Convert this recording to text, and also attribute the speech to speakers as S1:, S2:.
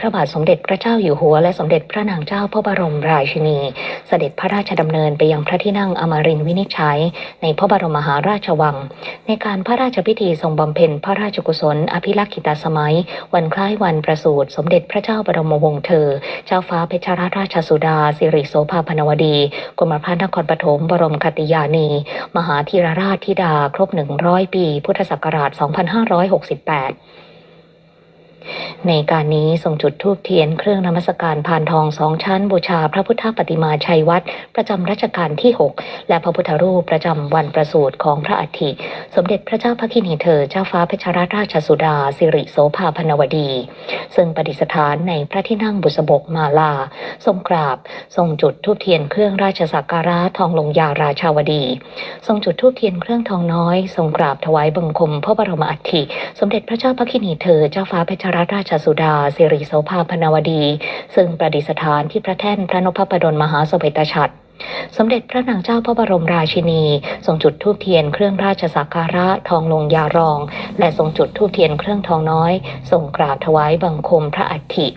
S1: พระบาทสมเด็จพระเจ้าอยู่หัวและสมเด็จพระนางเจ้าพระบรมราชินี เสด็จพระราชดำเนินไปยังพระที่นั่งอมรินวินิจฉัย ในพระบรมมหาราชวัง ในการพระราชพิธีทรงบำเพ็ญพระราชกุศล อภิลักษิตาสมัย วันคล้ายวันประสูติสมเด็จพระเจ้าบรมวงศ์เธอ เจ้าฟ้าเพชรราชสุดา สิริโสภาพนวดีกรมพระนครปฐมบรมคติยานี มหาธีรราชธิดาครบ 100 ปี พุทธศักราช 2568 ในการนี้ทรงจุดธูปเทียนเครื่องนมัสการพานทองสองชั้นบูชาพระพุทธปฏิมาชัยวัดประจำรัชกาลที่ 6 และพระพุทธรูปประจำวันประสูติของพระอัฐิ สมเด็จพระเจ้าพระกินีเธอเจ้าฟ้าเพชรราชสุดา สิริโสภาพนวดี ซึ่งประดิษฐานในพระที่นั่งบุษบกมาลา ทรงกราบ ทรงจุดธูปเทียนเครื่องราชสักการะทองลงยาราชาวดี ทรงจุดธูปเทียนเครื่องทองน้อย ทรงกราบถวายบังคมพระบรมอัฐิ สมเด็จพระเจ้าพระกินีเธอเจ้าฟ้าเพชรราชสุดาสิริโสภาพนวดี ซึ่งประดิษฐานที่พระแท่นพระนพปดลมหาสเวตฉัตรสมเด็จพระนางเจ้าพระบรมราชินี ทรงจุดธูปเทียนเครื่องราชสักการะทองลงยารอง และทรงจุดธูปเทียนเครื่องทองน้อย ทรงกราบถวายบังคมพระอัฐิ